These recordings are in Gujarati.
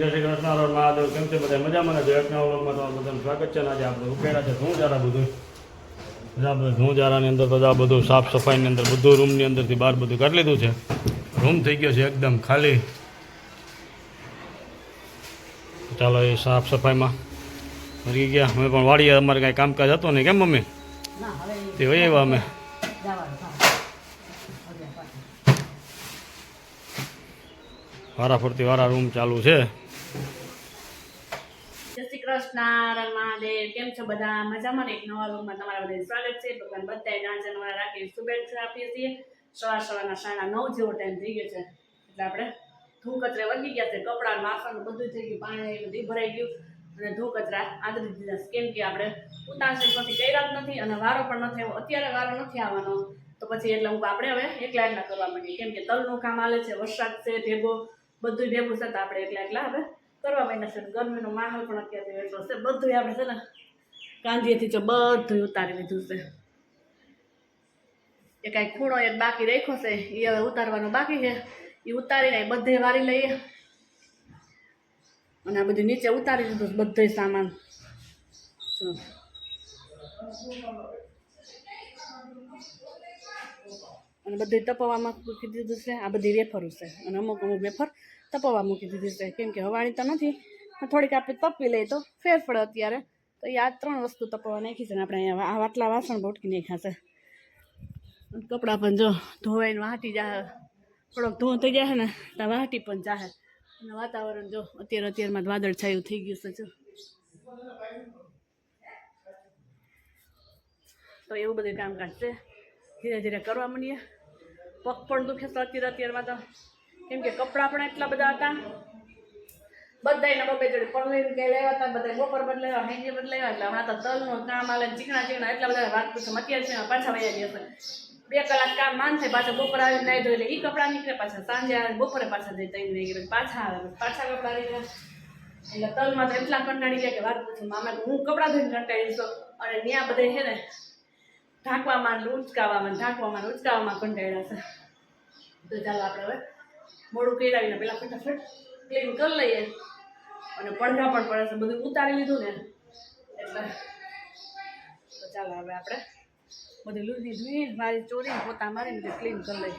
જય શ્રી કૃષ્ણ મહાદેવ કેમ છે બધા? મજામાં ને? જયક નવા વ્લોગમાં તમારું બધાનું સ્વાગત છે આજે આપણે ઉકેલા છે શું જારા બધું બધા જારાની અંદર બધા બધું સાફ સફાઈની અંદર બધું રૂમની અંદરથી બહાર બધું કાઢી લીધું છે. રૂમ થઈ ગયો છે એકદમ ખાલી. ચાલો એ સાફ સફાઈમાં મરી ગયા. અમે પણ વાડીએ અમારે કાંઈ કામકાજ હતું નહીં. કેમ મમ્મી? તે હોય એવા અમે. વારા ફરતી વારા રૂમ ચાલુ છે. જય શ્રી કૃષ્ણ રણ મહાદેવ, કેમ છો બધા? મજામાં એક નવા રૂમમાં તમારા બધા સ્વાગત છે. ભગવાન બધા નાના નવા રાખી શુભેચ્છા આપીએ છીએ. સવાર સવારના સાડા નવ જેવો ટાઈમ થઈ ગયો છે. એટલે આપણે ધૂ કચરે વગી ગયા છે. કપડાં, વાસણ બધું થઈ ગયું, પાણી બધું ભરાઈ ગયું. અને ધૂ કચરા આદરી દીધા કેમ કે આપણે ઉતારશે પછી કર્યા નથી અને વારો પણ નથી આવ્યો. અત્યારે વારો નથી આવવાનો. તો પછી એટલે હું આપણે હવે એકલા એકલા કરવા માંડીએ. કેમ કે તલનું કામ આલે છે, વરસાદ છે, ભેગો બધું ભેગું થતા આપણે એકલા એકલા હવે કરવા માંડ્યા છે. ગરમીનો માહોલ પણ અત્યારે એટલો છે. બધું આપણે છે ને કાંજીએથી જો બધું ઉતારી લીધું છે. એ કાંઈ ખૂણો એક બાકી રાખ્યો છે એ હવે ઉતારવાનો બાકી છે. એ ઉતારીને બધે વારી લઈએ. અને આ બધું નીચે ઉતારી દીધું બધો સામાન જો. અને બધું તપવામાં મૂકી દીધું છે. આ બધી વેફરો છે. અને અમુક અમુક વેફર તપવા મૂકી દીધી છે. કેમ કે હવાણી તો નથી. થોડીક આપણે તપી લઈએ તો ફેર પડે અત્યારે. તો એ આ ત્રણ વસ્તુ તપવા નાખી છે ને આપણે અહીંયા આ આટલા વાસણ ભટકી નાખ્યા છે. કપડાં પણ જો ધોવાઈને વાટી જાય થોડોક ધો થઈ જાય ને તો વાટી પણ જાહે. અને વાતાવરણ જો અત્યારે અત્યારમાં વાદળ છાયું થઈ ગયું છે જો. તો એવું બધું કામકાજ છે. ધીરે ધીરે કરવા માંડીએ. પગ પણ દુખે છે અત્યારે અત્યારમાં તો. કેમ કે કપડાં પણ એટલા બધા હતા. બધા એના બબે જોડે પડવીને કે લેવા હતા બધા બપોર બદલાવ્યા હેંજે બદલાવ્યા એટલે હમણાં તો તલનું કામ આલે, ચીકણા ચીકણા, એટલા બધા વાત પૂછો. અત્યારે છે પાછા વયા ગયા છે. બે કલાક કામ માન થાય, પાછા બપોર આવીને નાઈ ધોઈ લે. એ કપડાં નીકળે, પાછા સાંજે આવે, બપોરે પાછા જઈ તઈને નીકળે પાછા આવે, પાછા કપડાં નીકળે એટલે તલમાં તો એટલા કંટાળી ગયા કે વાત પૂછું. મામા હું કપડાં ધોઈને કંટાળી છું. અને ત્યાં બધે છે ને ઢાંકવામાં ઉચકાવામાં ઢાંકવામાં ઉચકાવામાં કંટાળ્યા છે. તો ચાલો આપણે હવે મોડું કેળાવીને પહેલાં ફટાફટ ક્લીન કરી લઈએ. અને પડઘા પણ પડે છે, બધું ઉતારી લીધું ને. એટલે તો ચાલો હવે આપણે બધી લૂંટી ધોઈ મારી ચોરી પોતા મારીને ક્લીન કરી લઈએ.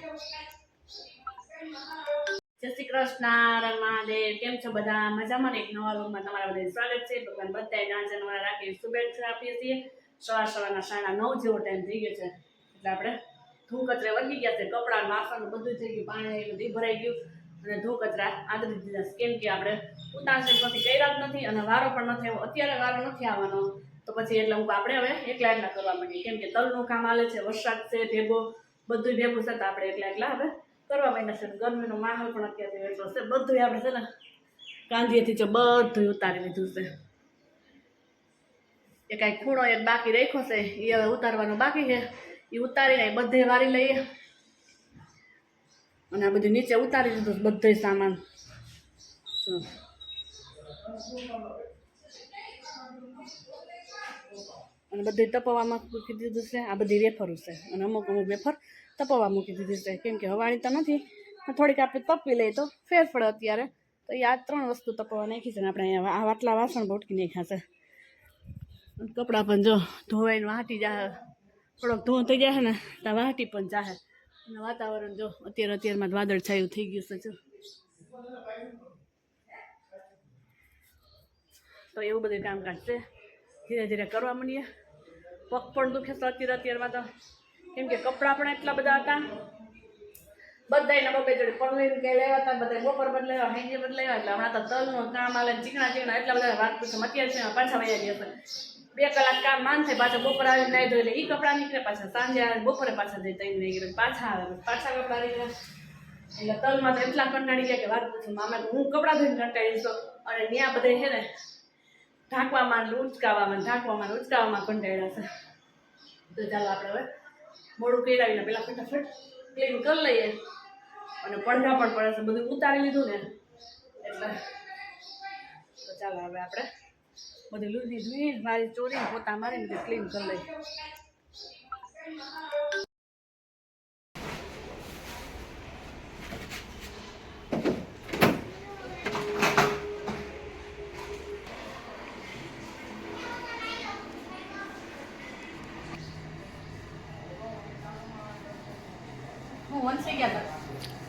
જય શ્રી કૃષ્ણ મહાદેવ. કેમ છો બધા? મજામાં એક નવા રૂમમાં તમારા બધા સ્વાગત છે. ભગવાન બધા ના નવા રાખી શુભેચ્છા આપીએ છીએ. સવાર સવારના સાડા નવ જેવો ટાઈમ થઈ ગયો છે. એટલે આપણે ધૂ કચરા વગી ગયા છે. કપડાં, વાસણ બધું થઈ ગયું. પાણી બધી ભરાઈ ગયું. અને ધૂ કચરા આદરી દીધા કેમ કે આપણે ઉતારશે પછી કર્યા જ નથી અને વારો પણ નથી આવ્યો. અત્યારે વારો નથી આવવાનો. તો પછી એટલે હું આપણે હવે એકલા એકલા કરવા માંડીએ. કેમ કે તલનું કામ આવે છે, વરસાદ છે, ભેગો બધું ભેગું છે તો આપણે એકલા એકલા હવે કરવા માંડ્યા છે. ગરમીનો માહોલ પણ અત્યારે એટલો છે. બધું આપણે છે ને કાંધીએથી જો બધું ઉતારી લીધું છે. એ કાંઈ ખૂણો એક બાકી રાખ્યો છે એ હવે ઉતારવાનો બાકી છે. એ ઉતારીને બધે વારી લઈએ. અને આ બધું નીચે ઉતારી દીધું બધું સામાન. અને બધું તપવામાં મૂકી દીધું છે. આ બધી વેફરો છે. અને અમુક અમુક વેફર તપવા મૂકી દીધી છે. કેમ કે હવાણી તો નથી. થોડીક આપણે તપી લઈએ તો ફેર અત્યારે. તો એ આ ત્રણ વસ્તુ તપવા નાખી છે ને આપણે અહીંયા આ આટલા વાસણ ભટકી નાખ્યા છે. કપડાં પણ જો ધોવાઈને વાટી જાય થોડોક ધો થઈ જાય ને, ત્યાં વાટી પણ જાહે. અને વાતાવરણ જો અત્યારે અત્યારમાં વાદળ છાયું થઈ ગયું છે જો. તો એવું બધું કામકાજ છે. ધીરે ધીરે કરવા માંડીએ. પગ પણ દુખે છે અત્યારે અત્યારમાં તો. કેમ કે કપડાં પણ એટલા બધા હતા. બધાયને બબે જોડે પડવીને કે લેવા હતા બધા બપોર બદલાવ્યા હેંજે બદલાવ્યા એટલે હમણાં તો તલનું કામ આલે ચીકણા ચીકણા એટલા બધા વાત પૂછો. અત્યારે છે પાછા વયા ગયા છે. બે કલાક કામ માન થાય પાછા બપોર આવીને નાઈ ધોઈ લે. એ કપડાં નીકળે પાછા સાંજે આવે, બપોરે પાછા જઈ તઈને નીકળે પાછા આવે, પાછા કપડાં નીકળે. એટલે તલમાં તો એટલા કંટાળી ગયા કે વાત પૂછું. મામે હું કપડાં ધોઈને કંટાળી છું અને ત્યાં બધે છે ને, ઢાંકવામાં ઉચકાવામાં ઢાંકવામાં ઉચકાવામાં કંટાળ્યા છે. તો ચાલો આપણે હવે મોડું પહેરાવીને પહેલાં ફટાફટ ક્લીન કરી લઈએ. અને પડઘા પણ પડે છે. બધું ઉતારી લીધું ને. એટલે તો ચાલો હવે આપણે બધી લૂઝી ધોઈ મારી ચોરી પોતા મારીને બધી ક્લીન કરી લઈ.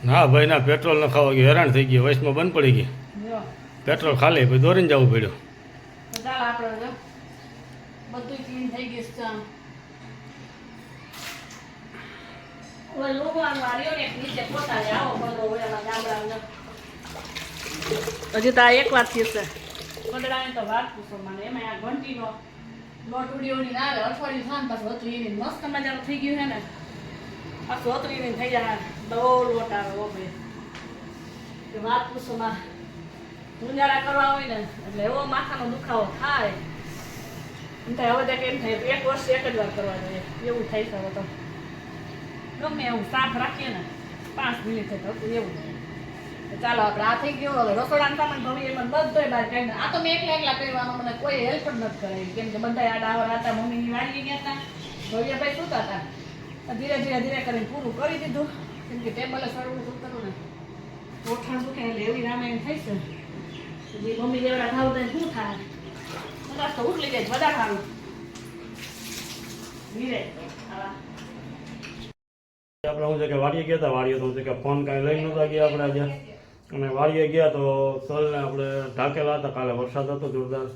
ના ભાઈ ના પેટ્રોલ ન ખાવા ગયું. હેરાન થઈ ગયો. વૈષ્ણવ બંધ પડી ગયું પેટ્રોલ ખાલી દોરીને જવું પડ્યું. આપણે જો બધું ક્લીન થઈ ગયું છે આમ. ને નીચે આવો બધો હજી તો એક વાત થશે છે. પદડાની તો વાત પૂછો મને એમાં આ ઘંટીનો લોટ ઉડીઓની ના આવે અઠવાડિયું થાય ને પાછું હતું એની મસ્ત મજાનું થઈ ગયું છે ને. પાછું હતું એની થઈ જાય બહુ લોટ આવે ઓ ભાઈ વાત પૂછો માં ગુંજારા કરવા હોય ને, એટલે એવો માથાનો દુખાવો થાય. એમ થાય, હવે થાય, એક વર્ષ એક જ વાર કરવા જોઈએ. એવું થઈ શકે તો. ગમે એવું સાફ રાખીએ ને, પાંચ મિનિટ થાય તો એવું થાય. ચાલો આપણે આ થઈ ગયો, હવે રસોડા સામાન ભવી એમાં બધોય બહાર કાઢીને આ તો મેં એકલા એકલા કરવાનો મને કોઈ હેલ્પ જ નથી કરાવી. કેમ કે બધા આડા હતા, મમ્મીની વાડી ગયા હતા. ભવ્યાભાઈ સૂતા હતા. ધીરે ધીરે ધીરે કરીને પૂરું કરી દીધું. કેમ કે ટેબલે સરવું ઉતરવું ને. ઓઠાણ દુખે એટલે એવી રામાયણ થઈ છે. જે મમ્મી લેવડા ખાવ તો શું થાય? કદાચ તો ઉઠલી જાય, વધારે ખાવું ધીરે આપણે શું છે કે વાડીએ ગયા હતા, વાડીએ તો હું છે કે ફોન કાંઈ લઈ નહોતા ગયા આપણે આજે. અને વાડીએ ગયા તો તલને આપણે ઢાકેલા હતા, કાલે વરસાદ હતો જોરદાર.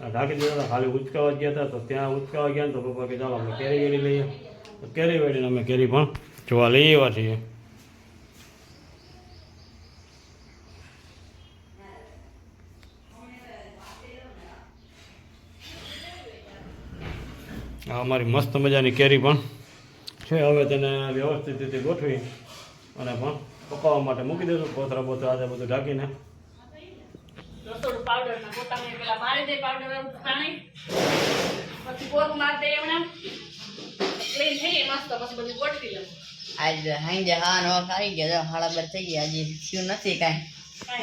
ઢાંકી દીધા હતા ખાલી ઉચકાવા ગયા હતા, તો ત્યાં ઉચકાવા ગયા ને તો પપ્પા કે ચાલો આપણે કેરી વેરી લઈએ. તો કેરી વેરીને અમે કેરી પણ જોવા લઈ આવ્યા છીએ. અમારી મસ્ત મજાની કેરી પણ છે. હવે તેને વ્યવસ્થિત રીતે ગોઠવી અને પણ પકાવવા માટે મૂકી દઈશું કોથરા બોથરા આજે બધું ઢાંકીને. આજે પાવડર ના પોતાને પેલા મારી દે પાવડર પાણી પછી કોરું મારી દે એમને ક્લીન થઈ ગઈ મસ્ત. પછી બધું ગોઠવી લઉં. આજ સાંજે હા નો આવી ગયા. હાડા બાર થઈ ગયા. આજે થયું નથી કાંઈ.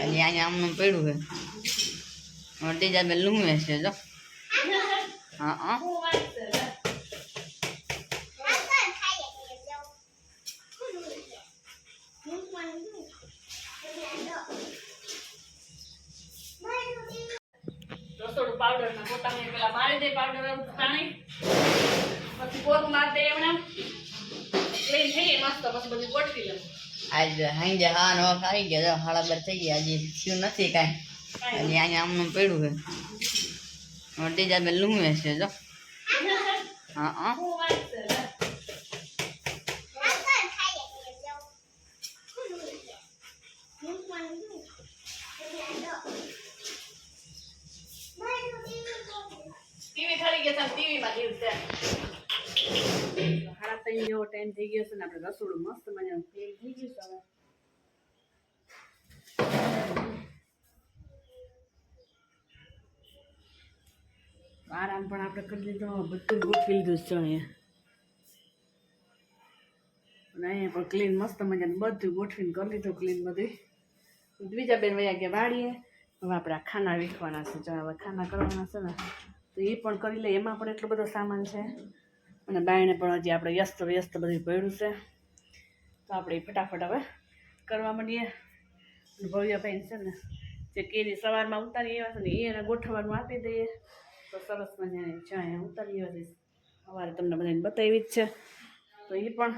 હજી અહીંયા આમનું પડ્યું છે. મોટી જાબે લૂમે છે જો. હા હા. પાવડર ના પોતાને પેલા મારી દે પાવડર પાણી પછી કોરું મારી દે એમને. ક્લીન થઈ મસ્ત પછી બધું ગોઠવી લઉં આજ સાંજે હા નો આવી ગયા હાડા બાર થઈ ગયા. હજી થયું નથી કાંઈ. હજી અહીંયા આમનું પડ્યું છે. લૂમે છે જો. હા. હા ટીવી ખરી ગયા છે ટીવી માં જીવ છે સાડા ત્રણ ટાઈમ થઈ ગયો છે ને આપણે રસોડું મસ્ત મજાનું આરામ પણ આપણે કરી લીધો, બધું ગોઠવી લીધું છે અહીંયા. અહીંયા પણ ક્લીન મસ્ત મજાનું બધું ગોઠવીને કરી લીધું ક્લીન બધું. બીજા બેન વયા ગયા વાળીએ હવે આપણે ખાના વીખવાના છે, જો હવે ખાના કરવાના છે ને. તો એ પણ કરી લઈએ એમાં પણ એટલો બધો સામાન છે. અને બાયણે પણ હજી આપણે વ્યસ્ત વ્યસ્ત બધું પડ્યું છે. તો આપણે ફટાફટ હવે કરવા માંડીએ. ભવ્યભાઈ છે ને, જે કેરી સવારમાં ઉતારી એવા છે ને એને ગોઠવવાનું આપી દઈએ. તો સરસ મજાની ચાય ઉતારી એવા છે. સવારે તમને બધાને બતાવી જ છે. તો એ પણ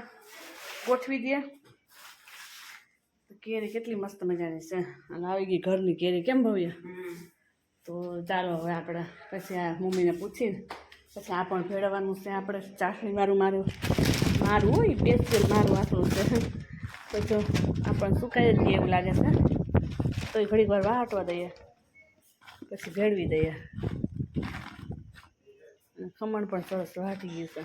ગોઠવી દે તો કેરી કેટલી મસ્ત મજાની છે. અને આવી ગઈ ઘરની કેરી કેમ ભવ્ય? તો ચાલો હવે આપણે પછી આ મમ્મીને પૂછીને પછી આ પણ ભેળવવાનું છે આપણે. ચાસણી મારું મારું હોય બેસ્ટ મારું આટલું છે. તો જો આપણે સુકાઈ જ એવું લાગે છે. તો એ ઘડીક વાર વાટવા દઈએ. પછી ભેળવી દઈએ. ખમણ પણ સરસ વાટી ગયું છે.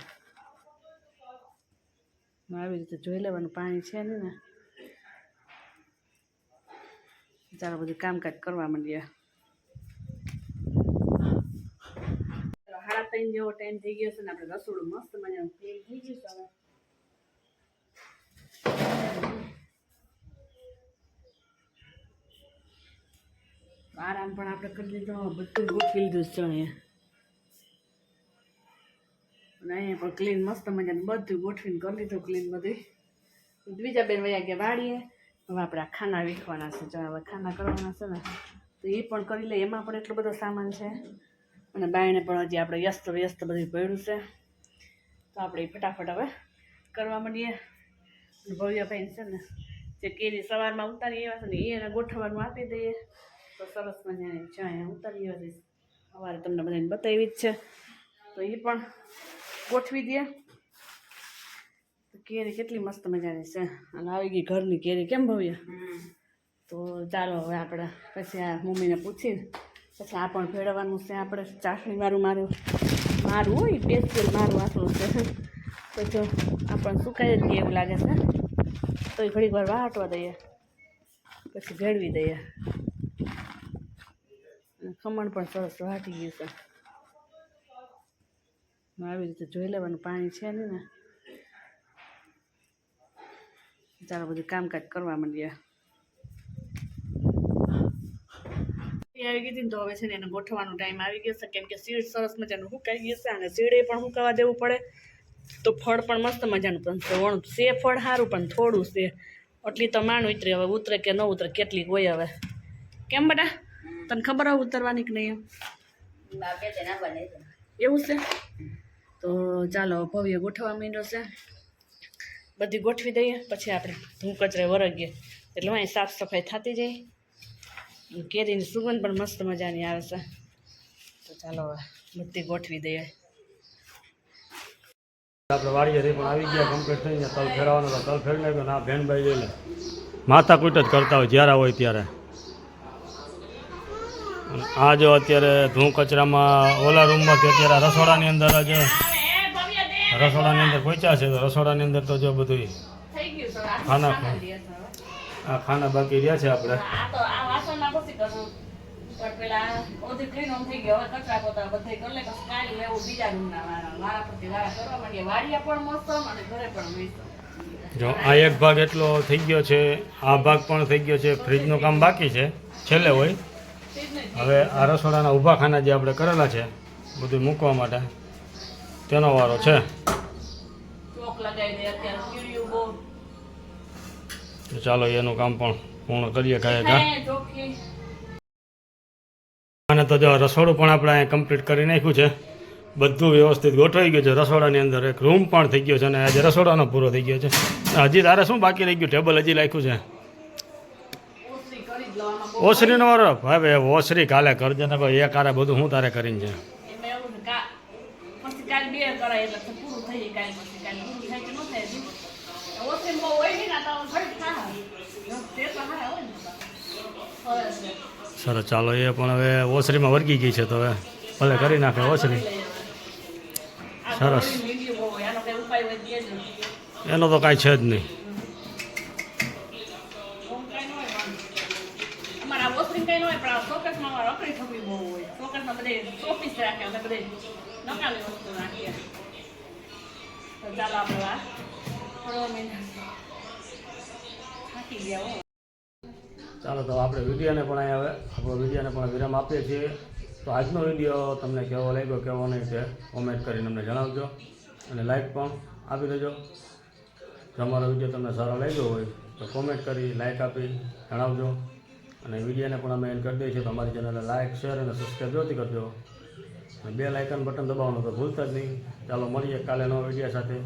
આવી રીતે જોઈ લેવાનું, પાણી છે ને. ચાલો બધું કામકાજ કરવા માંડીએ. સાડા ત્રણ જેવો ટાઈમ થઈ ગયો છે ને આપણે રસોડું મસ્ત મજાનું ક્લીન થઈ ગયું છે આરામ પણ આપણે કરી લીધો બધું ગોઠવી લીધું છે અહીંયા અને અહીંયા પણ ક્લીન મસ્ત મજાનું બધું ગોઠવીને કરી લીધું ક્લીન બધું. બીજા બેન વયા ગયા વાળીએ હવે આપણે આ ખાના વીખવાના છે જો હવે ખાના કરવાના છે ને. તો એ પણ કરી લઈએ એમાં પણ એટલો બધો સામાન છે. અને બાયણે પણ હજી આપણે વ્યસ્ત વ્યસ્ત બધું પડ્યું છે. તો આપણે ફટાફટ હવે કરવા માંડીએ. ભવ્યભાઈ છે ને જે કેરી સવારમાં ઉતારી આવ્યા છે ને એને ગોઠવવાનું આપી દઈએ. તો સરસ મજાની ચાય ઉતારી એવા છે. સવારે તમને બધાને બતાવી જ છે. તો એ પણ ગોઠવી દે તો કેરી કેટલી મસ્ત મજાની છે. અને આવી ગઈ ઘરની કેરી કેમ ભવ્ય? તો ચાલો હવે આપણે પછી આ મમ્મીને પૂછી પછી આ પણ ભેળવવાનું છે, આપણે ચાસણીવાળું મારું મારું હોય સ્પેશિયલ મારું આટલું છે. તો જો આપણને સુકાઈ જ એવું લાગે છે. તો એ ઘડીક વાર વાટવા દઈએ. પછી ભેળવી દઈએ. ખમણ પણ સરસ વાટી ગયું છે. આવી રીતે જોઈ લેવાનું, પાણી છે ને. ચાલો, બધું કામકાજ કરવા માંડીએ એ આવી ગઈ હતી ને તો હવે છે ને એને ગોઠવવાનો ટાઈમ આવી ગયો છે. કેમ કે સીડ સરસ મજાનું સુકાઈ ગયું છે અને સીડે પણ સુકાવા દેવું પડે. તો ફળ પણ મસ્ત મજાનું પણ વણું છે ફળ સારું પણ થોડું છે. એટલી તો માણ ઉતરી હવે ઉતરે કે ન ઉતરે કેટલી હોય હવે. કેમ બેટા? તને ખબર હોય ઉતરવાની કે નહીં એમ? એવું છે? તો ચાલો ભવ્ય ગોઠવવા માંડ્યો છે. બધી ગોઠવી દઈએ પછી આપણે ધૂ કચરે વરગીએ. એટલે અહીં સાફ સફાઈ થતી જાય. કેરીની સુગંધ પણ મસ્ત મજાની આવે છે. તો ચાલો હવે બધી ગોઠવી દઈએ. આપણે વાડીએથી પણ આવી ગયા કમ્પ્લીટ થઈને તલ ફેરવાનો તો તલ ફેરને નાખ્યો ના ભેનભાઈ જઈને લે માથા કૂટ જ કરતા હોય જ્યારે હોય ત્યારે. આ જો અત્યારે ધૂ કચરામાં ઓલા રૂમમાંથી અત્યારે રસોડાની અંદર જ રસોડાની અંદર પહોંચ્યા છે તો રસોડાની અંદર તો જો બધું ખાના આ ખાના બાકી રહ્યા છે આપણે. આ તો આ વાસણમાં પછી કરવું પણ પેલા ઓધી ક્લીન ઓમ થઈ ગયો હવે કચરા પોતા બધે કરી લે પછી કાઢી લેવું બીજા રૂમના વાળા વાળા પછી વાળા કરવા માંડીએ. વાડિયા પણ મોસમ અને ઘરે પણ મોસમ જો આ એક ભાગ એટલો થઈ ગયો છે આ ભાગ પણ થઈ ગયો છે ફ્રીજનું કામ બાકી છે છેલ્લે હોય. હવે આ રસોડાના ઊભા ખાના જે આપણે કરેલા છે બધું મૂકવા માટે તેનો વારો છે. ચોક લગાવી દે અત્યારે તો ચાલો એનું કામ પણ પૂર્ણ કરીએ કાંઈ કા? અને તો જો રસોડું પણ આપણે અહીંયા કમ્પ્લીટ કરી નાખ્યું છે. બધું વ્યવસ્થિત ગોઠવાઈ ગયું છે. રસોડાની અંદર એક રૂમ પણ થઈ ગયો છે અને આજે રસોડાનો પૂરો થઈ ગયો છે. હજી તારે શું બાકી રહી ગયું? ટેબલ હજી રાખ્યું છે. ઓસરીનો વારો? ભાઈ ભાઈ ઓસરી કાલે કરજે ને ભાઈ એ કારે બધું હું તારે કરીને છે. કાલ બે કરાય એટલે પૂરું થઈ જાય કાલ પછી. કાલ પૂરું થાય કે ન થાય સરસ, ચાલો, એ પણ હવે ઓસરીમાં વર્ગી ગઈ છે તો હવે ભલે કરી નાખે ઓસરી. સરસ. એનો તો કાંઈ છે જ નહીં. ચાલો ચાલો, તો આપણે વિડીયોને પણ અહીં હવે આપણો વિડીયોને પણ વિરામ આપીએ છીએ. તો આજનો વીડિયો તમને કેવો લાગ્યો, કેવો નહીં તે કોમેન્ટ કરીને અમને જણાવજો. અને લાઇક પણ આપી દેજો. જો અમારો વીડિયો તમને સારો લાગ્યો હોય, તો કોમેન્ટ કરી લાઇક આપી, જણાવજો. અને વિડીયોને પણ અમે એન્ડ કરી દઈએ છીએ. તો અમારી ચેનલને લાઇક શેર અને સબસ્ક્રાઈબ જોતી કરજો. અને બે લાઇકન બટન દબાવવાનું તો ભૂલતા જ નહીં. ચાલો, મળીએ કાલે નવા વીડિયો સાથે.